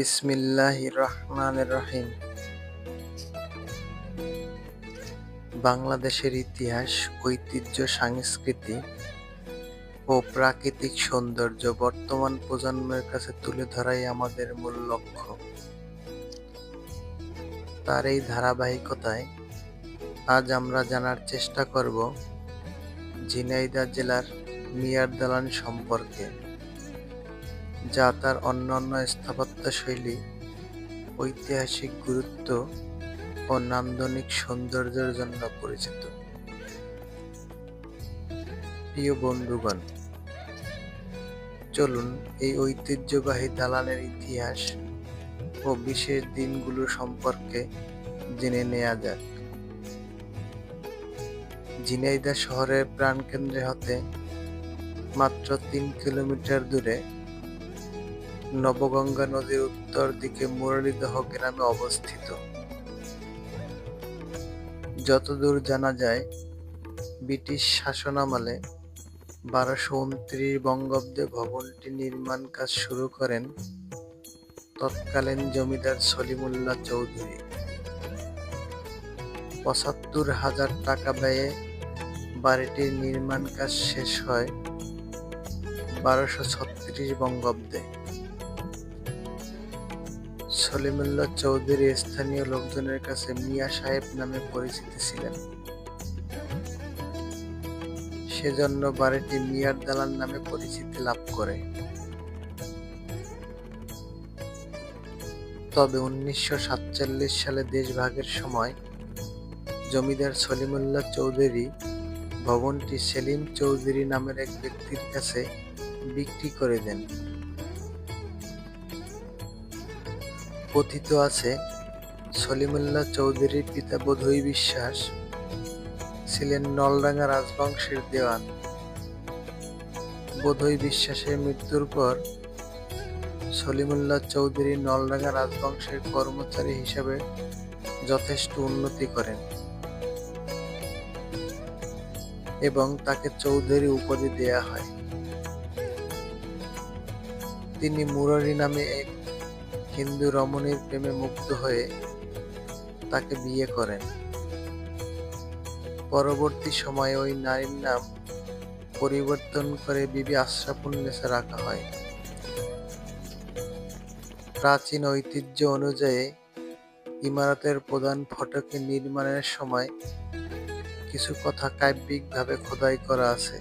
বিসমিল্লাহ রহিম বাংলাদেশের ইতিহাস, ঐতিহ্য, সংস্কৃতি ও প্রাকৃতিক সৌন্দর্য বর্তমান প্রজন্মের কাছে তুলে ধরাই আমাদের মূল লক্ষ্য। তার এই ধারাবাহিকতায় আজ আমরা জানার চেষ্টা করব ঝিনাইদা জেলার মিয়ার দালান সম্পর্কে। যা তার অন্যান্য স্থাপত্য শৈলী, ঐতিহাসিক গুরুত্ব ও নান্দনিক সৌন্দর্যের জন্য পরিচিত। প্রিয় বন্ধুগণ, চলুন এই ঐতিহ্যবাহী দালানের ইতিহাস ও বিশেষ দিনগুলো সম্পর্কে জেনে নেওয়া যাক। ঝিনাইদহ শহরের প্রাণকেন্দ্রে হতে মাত্র তিন কিলোমিটার দূরে নবগঙ্গা নদীর উত্তর দিকে মুরলীদহ গ্রামে অবস্থিত। যতদূর জানা যায়, ব্রিটিশ শাসনামলে বারোশো উনত্রিশ বঙ্গাব্দে ভবনটি নির্মাণ কাজ শুরু করেন তৎকালীন জমিদার সলিমুল্লাহ চৌধুরী। পঁচাত্তর হাজার টাকা ব্যয়ে বাড়িটির নির্মাণ কাজ শেষ হয় বারোশো ছত্রিশ বঙ্গাব্দে। সলিমুল্লাহ চৌধুরী স্থানীয় লোকজনের কাছে মিয়া সাহেব নামে পরিচিত ছিলেন। সেজন্য বাড়িটি মিয়ার দালান নামে পরিচিতি লাভ করে। তবে উনিশশো সাতচল্লিশ সালে দেশভাগের সময় জমিদার সলিমুল্লাহ চৌধুরী ভবনটি সেলিম চৌধুরী নামের এক ব্যক্তির কাছে বিক্রি করে দেন। কথিত আছে, সলিমুল্লাহ চৌধুরীর পিতা বোধই বিশ্বাস ছিলেন নলডাঙ্গা রাজবংশের দেওয়ান। বোধই বিশ্বাসের মৃত্যুর পর সলিমুল্লাহ চৌধুরী নলডাঙ্গা রাজবংশের কর্মচারী হিসাবে যথেষ্ট উন্নতি করেন এবং তাকে চৌধুরী উপাধি দেয়া হয়। তিনি মুরারি নামে এক হিন্দু রমণীর প্রেমে মুগ্ধ হয়ে তাকে বিয়ে করেন। পরবর্তী সময়ে ওই নারীর নাম পরিবর্তন করে বিবি আশরাফুন্নেসা রাখা হয়। প্রাচীন ঐতিহ্য অনুযায়ী ইমারতের প্রধান ফটকে নির্মাণের সময় কিছু কথা কাব্যিকভাবে খোদাই করা আছে,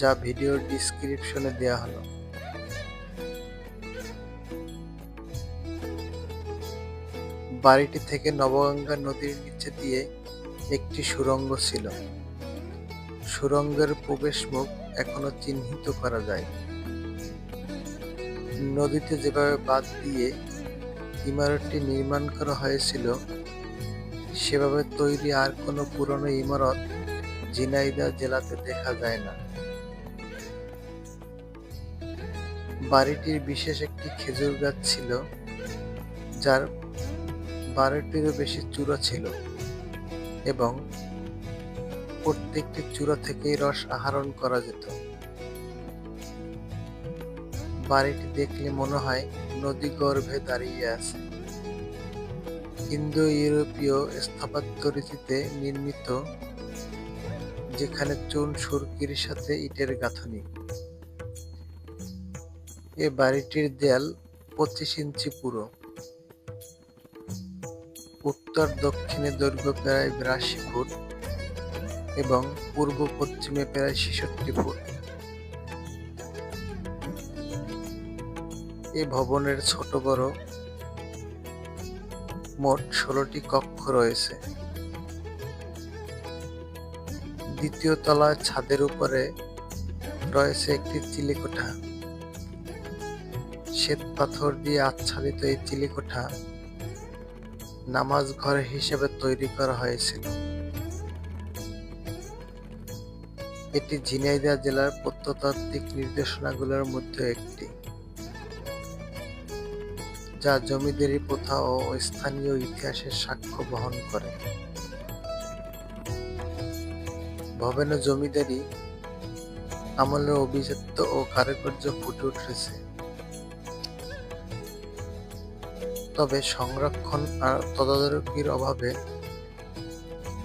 যা ভিডিওর ডিসক্রিপশনে দেয়া হলো। বাড়িটি থেকে নবগঙ্গা নদীর নিচে দিয়ে একটি সুড়ঙ্গ ছিল। সুড়ঙ্গের প্রবেশ মুখ এখনও চিহ্নিত করা যায় নদীতে যেভাবে বাদ দিয়ে ইমারতটি নির্মাণ করা হয়েছিল, সেভাবে তৈরি আর কোনো পুরনো ইমারত ঝিনাইদহ জেলাতে দেখা যায় না। বাড়িটির বিশেষ একটি খেজুর গাছ ছিল, যার বারোটিরও বেশি চূড়া ছিল এবং প্রত্যেকটি চূড়া থেকেই রস আহরণ করা যেত। বাড়িটি দেখলে মনে হয় নদী গর্ভে দাঁড়িয়ে আছে। ইন্দো ইউরোপীয় স্থাপত্য রীতিতে নির্মিত, যেখানে চুন, সুরকির সাথে ইটের গাঁথনি। এ বাড়িটির দেয়াল পঁচিশ ইঞ্চি পুরো। উত্তর দক্ষিণে দৈর্ঘ্য প্রায় বিরাশি ফুট এবং পূর্ব পশ্চিমে প্রায় ছেষট্টি ফুট। এ ভবনের ছোট বড় মোট ষোলোটি কক্ষ রয়েছে। দ্বিতীয় তলায় ছাদের উপরে রয়েছে একটি চিলিকোঠা। শ্বেত পাথর দিয়ে আচ্ছাদিত এই চিলেকোঠা নামাজ ঘর হিসেবে তৈরি করা হয়েছিল। এটি ঝিনাইদহ জেলার প্রত্নতাত্ত্বিক নির্দেশনাগুলোর মধ্যে একটি, যা জমিদারি প্রথা ও স্থানীয় ইতিহাসের সাক্ষ্য বহন করে। ভবনে জমিদারি আমলের অভিজাত্য ও কারুকার্য ফুটে উঠেছে। তবে সংরক্ষণ আর তদারকির অভাবে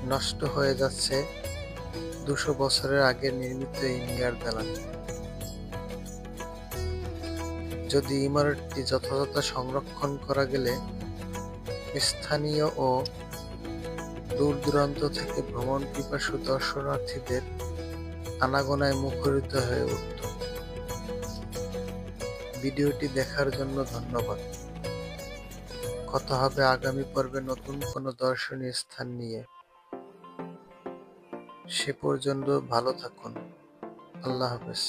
নষ্ট হয়ে যাচ্ছে দুশো বছরের আগে নির্মিত মিয়ার দালান যদি ইমারতটি যথাযথ সংরক্ষণ করা গেলে স্থানীয় ও দূর দূরান্ত থেকে ভ্রমণ পিপাসু দর্শনার্থীদের আনাগোনায় মুখরিত হয়ে উঠত। ভিডিওটি দেখার জন্য ধন্যবাদ। কথা হবে আগামী পর্বে নতুন কোনো দর্শনীয় স্থান নিয়ে। সে পর্যন্ত ভালো থাকুন। আল্লাহ হাফেজ।